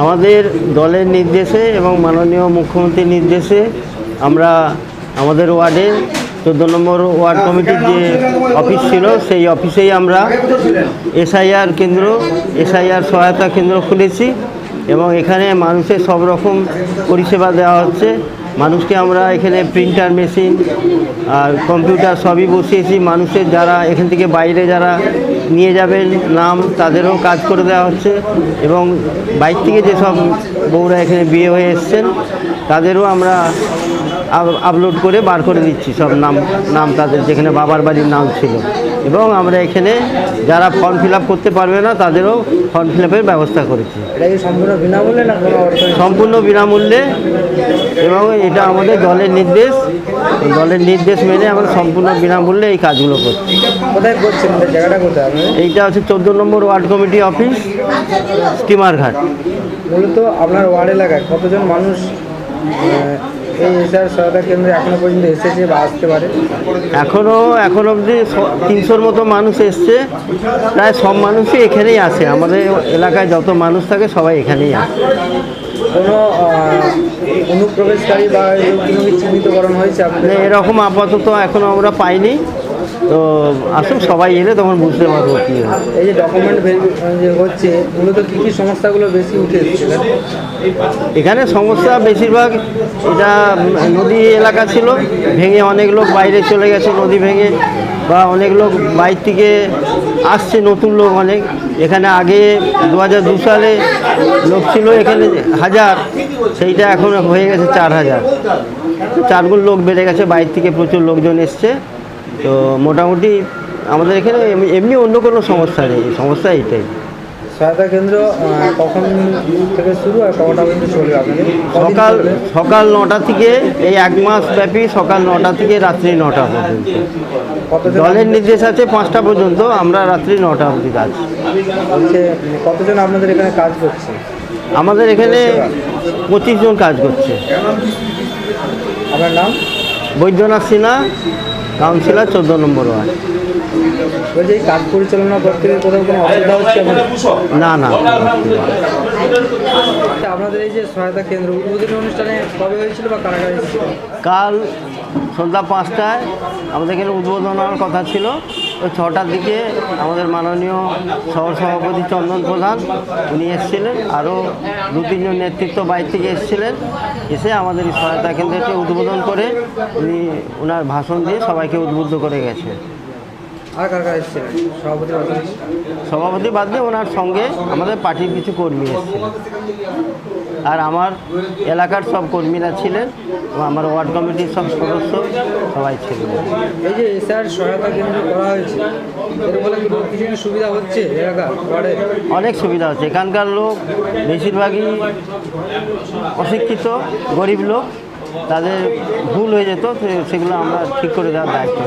আমাদের দলের নির্দেশে এবং মাননীয় মুখ্যমন্ত্রীর নির্দেশে আমরা আমাদের ওয়ার্ডে চোদ্দ নম্বর ওয়ার্ড কমিটির যে অফিস ছিল, সেই অফিসেই আমরা এসআইআর কেন্দ্র, এসআইআর সহায়তা কেন্দ্র খুলেছি এবং এখানে মানুষের সব রকম পরিষেবা দেওয়া হচ্ছে। মানুষকে আমরা এখানে প্রিন্টার মেশিন আর কম্পিউটার সবই বসিয়েছি। মানুষের যারা এখান থেকে বাইরে যারা নিয়ে যাবেন নাম, তাদেরও কাজ করে দেওয়া হচ্ছে এবং বাইক থেকে যেসব বউরা এখানে বিয়ে হয়ে এসছেন, তাদেরও আমরা আপলোড করে বার করে দিচ্ছি সব নাম নাম তাদের যেখানে বাবার বাড়ির নাম ছিল। এবং আমরা এখানে যারা ফর্ম ফিল আপ করতে পারবে না তাদেরও ফর্ম ফিল আপের ব্যবস্থা করেছি। সম্পূর্ণ বিনামূল্যে সম্পূর্ণ এবং এটা আমাদের দলের নির্দেশ। দলের নির্দেশ মেনে আমরা সম্পূর্ণ বিনামূল্যে এই কাজগুলো করছি। কোথায় করছেন? জায়গাটা কোথায়? এইটা হচ্ছে চোদ্দ number ward committee office steamer ঘাট। মূলত আপনার ওয়ার্ড এলাকায় কতজন মানুষ এই এসআর সহায়তা কেন্দ্রে এখনও পর্যন্ত এসেছে বা আসতে পারে। এখনও এখন অবধি তিনশোর মতো মানুষ এসছে। প্রায় সব মানুষই এখানেই আসে আমাদের এলাকায় যত মানুষ থাকে সবাই এখানেই আসে কোনো অনুপ্রবেশকারী বা কোনো চিহ্নিতকরণ হয়েছে আপনাদের? এরকম আপাতত এখনও আমরা পাইনি। তো আসুন সবাই এলে তখন বুঝতে পারব কী এই যে ডকুমেন্ট হচ্ছে মূলত কী কী সমস্যাগুলো বেশি উঠে এখানে? এখানে সমস্যা বেশিরভাগ এটা নদী এলাকা ছিল ভেঙে অনেক লোক বাইরে চলে গেছে নদী ভেঙে বা অনেক লোক বাইর থেকে আসছে নতুন লোক অনেক। এখানে আগে দু হাজার দু সালে লোক ছিল এখানে হাজার সেইটা এখন হয়ে গেছে চার হাজার। চারগুণ লোক বেড়ে গেছে বাইরে থেকে প্রচুর লোকজন এসছে। তো মোটামুটি আমাদের এখানে এমনি- অন্য কোনো সমস্যা নেই সমস্যা এটাই সহায়তা কেন্দ্র কখন থেকে শুরু আর কটা পর্যন্ত চলবে আপনাদের? সকাল সকাল নটা থেকে এই এক মাস ব্যাপী সকাল নটা থেকে রাত্রি নটা পর্যন্ত। দলের নির্দেশ আছে পাঁচটা পর্যন্ত আমরা রাত্রি নটা অবধি কাজ। কতজন আপনাদের এখানে কাজ করছে? আমাদের এখানে পঁচিশ জন কাজ করছে। আপনার নাম? বৈদ্যনাথ সিনহা কাউন্সিলর চোদ্দ নম্বর ওয়ার্ড। বলছে এই কাজ পরিচালনা করতে কোথাও কোনো অসুবিধা হচ্ছে না না। আপনাদের এই যে সহায়তা কেন্দ্র উদ্বোধনী অনুষ্ঠানে কবে হয়েছিল বা কারা কারা কাল সন্ধ্যা পাঁচটায় আমাদের এখানে উদ্বোধন হওয়ার কথা ছিল। ছটার দিকে আমাদের মাননীয় শহর সভাপতি চন্দন প্রধান উনি এসেছিলেন। আরও দু তিনজন নেতৃত্ব বাইরে থেকে এসেছিলেন। এসে আমাদের সহায়তা কেন্দ্রটি উদ্বোধন করে উনি ওনার ভাষণ দিয়ে সবাইকে উদ্বুদ্ধ করে গেছে। সভাপতি বাদ দিয়ে ওনার সঙ্গে আমাদের পার্টির কিছু কর্মী এসেছিলেন। আর আমার এলাকার সব কর্মীরা ছিলেন এবং আমার ওয়ার্ড কমিটির সব সদস্য সবাই ছিলেন। এই যে এসআর সহায়তা কেন্দ্র করা হয়েছে এর ফলে কি কিছু সুবিধা হচ্ছে এলাকা অনেক সুবিধা হচ্ছে। এখানকার লোক বেশিরভাগই অশিক্ষিত গরিব লোক। তাদের ভুল হয়ে যেত সেগুলো আমরা ঠিক করে দেওয়ার দায়িত্ব।